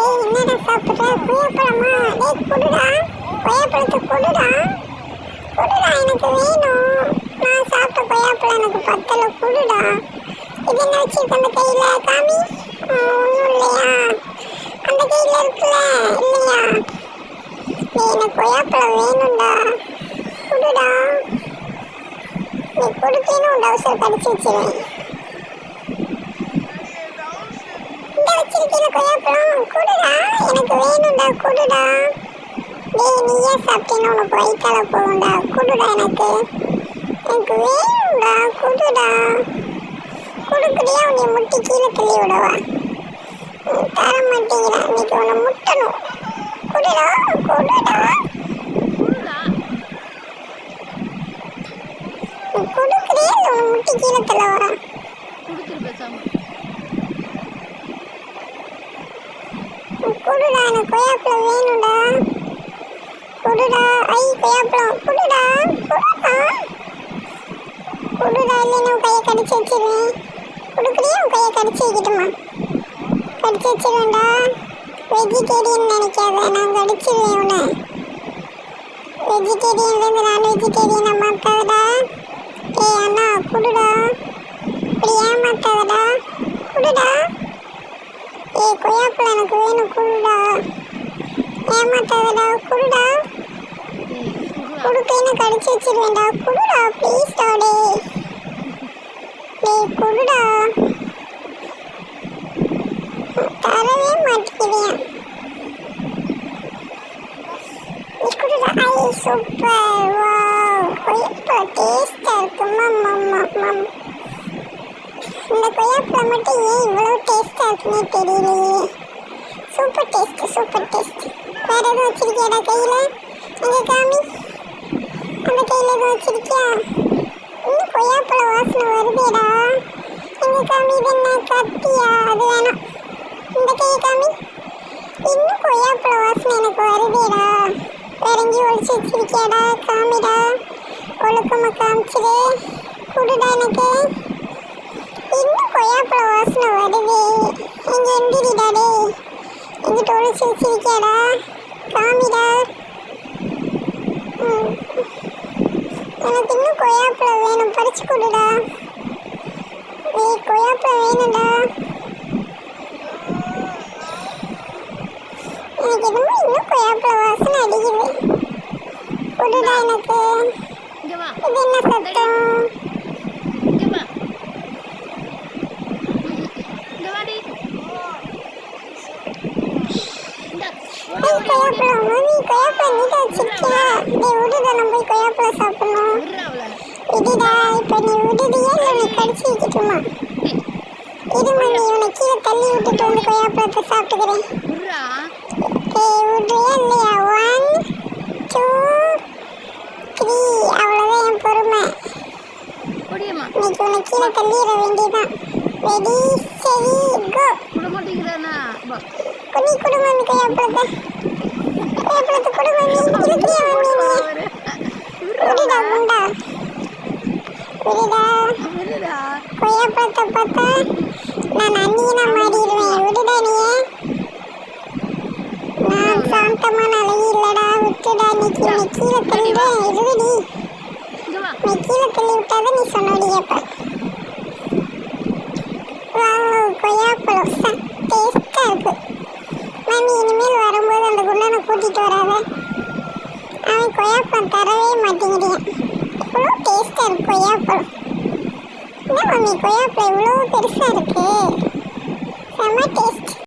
டேய் என்னடா சாப்பிட்ற? புயப்பழமா டேய் குடுடா. கொய்யாப்பழத்தை குடுடா. குடுடா எனக்கு வேணும். நான் சாப்பிட்ட புயப்பழம் எனக்கு பத்தல குடுடா. இது என்ன வச்சிருக்க அந்த கையில் காமி? ஒன்றும் இல்லையா? அந்த கையில் இருக்குல்ல இல்லையா? நீ எனக்கு புயப்பழம் வேணும்டா. குடுடா. நீ கொடுத்தேன்னு உன் டவுசர் கடிச்சு வச்சிருவேன். இந்த கொய்யாப்பழம் குடுடா எனக்கு வேணும்டா குடுடா. டேய் நீயே சாப்பிட்டேன்னு உனக்கு வயிற்றால போகும்டா குடுடா எனக்கு. எனக்கு வேணும்டா குடுடா. கொடுக்குறியா உன்னை முட்டி கீழே தள்ளி விடவா? தர மாட்டேங்கிறா இன்னைக்கு உன்னை முட்டணும் குடுடா குடுடா நீ கொடுக்குறியா இல்லை உன்னை முட்டி கீழே தள்ளவா கொடுத்துரு பேசாம குடுடா எனக்கு கொய்யாப்பழம் வேணும்டா. கொடுடா. ஐ கொய்யாப்பழம் கொடுடா. குடுடா கொடுடா இல்லைன்னா உன் கையை கடிச்சு வச்சிருவேன். கொடுக்குறியா உன் கையை கடிச்சு வைக்கட்டுமா? கடிச்சு வச்சிருவேன்டா. வெஜிடேரியன் நினைக்காத. நான் கடிச்சிருவேன் உன்னை. வெஜிடேரியன்லேருந்து நான் வெஜிடேரியனை மாற்றாதடா ஏ அண்ணா கொடுடா. இப்படி ஏமாத்தாதடா. கொடுடா. ஏ கொய்யாப்பழம் எனக்கு வேணும். கொடுடா. ஏமாத்தாதடா குடுடா. குடுக்கைன்னு கடிச்சு வச்சிருவேன்டா குடுடா ப்ளீஸ் டா டேய். டேய் குடுடா. தரவே மாட்டேங்கிறியா குடுடா. ஐ சூப்பர். வா கொய்யாப்பழம் டேஸ்டா இருக்கு. மம் மம் இந்த கொய்யாப்பழம் மட்டும் ஏன் இவ்வளோ டேஸ்டாக இருக்குன்னே தெரியலையே. சூப்பர் டேஸ்ட் சூப்பர் டேஸ்ட் வேற எதுவும் வச்சிருக்கியாடா கையில? எங்க காமி? அந்த கையில எதுவும் வச்சிருக்கியா? இன்னும் கொய்யாப்பழ வாசனை வருதேடா எங்க காமி இது என்ன கத்தியா? அது வேணாம். இந்த கையை காமி. இன்னும் கொய்யாப்பழ வாசனை எனக்கு வருதேடா வேற எங்கேயும் ஒழிச்சு வச்சிருக்கியாடா காமிடா ஒழுக்கமாக காமிச்சிடு கொடுடா எனக்கு. இன்னும் கொய்யாப்பழ வாசனை வருது. எங்க எந்திரிடா டேய். எங்கிட்ட ஒழிச்சு வச்சிருக்கியாடா காமிடா. எனக்கு இன்னும் கொய்யாப்பழம் வேணும். பறிச்சு கொடுடா. ஏய் கொய்யாப்பழம் வேணும்டா. எனக்கு என்னமோ இன்னும் கொய்யாப்பழ வாசனை அடிக்குது. கொடுடா எனக்கு. இது என்ன சத்தம் இங்க வா இங்க வாடி இந்த ஏய் கொய்யாப்பழம் மம்மி கொய்யாப்பழம் நீட்டா வச்சிருக்கியா டேய் விடுடா நம்ம போய் கொய்யாப்பழம் சாப்பிடணும் விடுறா அவளை விடுடா இப்போ நீ விடுதியா இல்லை நீ கடிச்சு வைக்கட்டுமா இரு மம்மி இவனை கீழே தள்ளி விட்டுட்டு வந்து கொய்யாப்பழத்தை சாப்பிட்டுக்கிறேன். ஏய் விடுறியா இல்லையா ஒன் டூ த்ரீ அவ்வளோதான் என் பொறுமை. கொடியம்மா இன்னைக்கு உன்னை கீழே தள்ளிட வேண்டியதான் ரெடி சரி கோ விட மாட்டேங்கிறானா வா. குனி குடு மம்மி கொய்யாப்பழத்தை கொய்யாப்பழத்தை குடு மம்மி இருக்கிறியா மம்மி நீ விடுடா குண்டா விடுடா விடுடா கொய்யாப்பழத்தை பார்த்தா நான் அண்ணியனா மாறிடுவேன் விடுடா நீயே நான் சாந்தமான அழகி இல்லடா விட்டுடா. நீ கீழே கீழே தள்ளிடுவேன் இருடி. நீ கீழே தள்ளி விட்டாதான் நீ சொன்னோடி கேட்ப வாவ் கொய்யாப்பழம். ச டேஸ்டா இருக்கு. மாமி இனிமேல் வரும்போது அந்த குண்டனை கூட்டிகிட்டு வராத. அவன் கொய்யாப்பழம் தரவே மாட்டேங்கிறான். இவ்வளோ டேஸ்டா இருக்கு கொய்யாப்பழம். மம்மி கொய்யாப்பழம் இவ்வளோ பெருசாக இருக்குது செம்ம டேஸ்ட்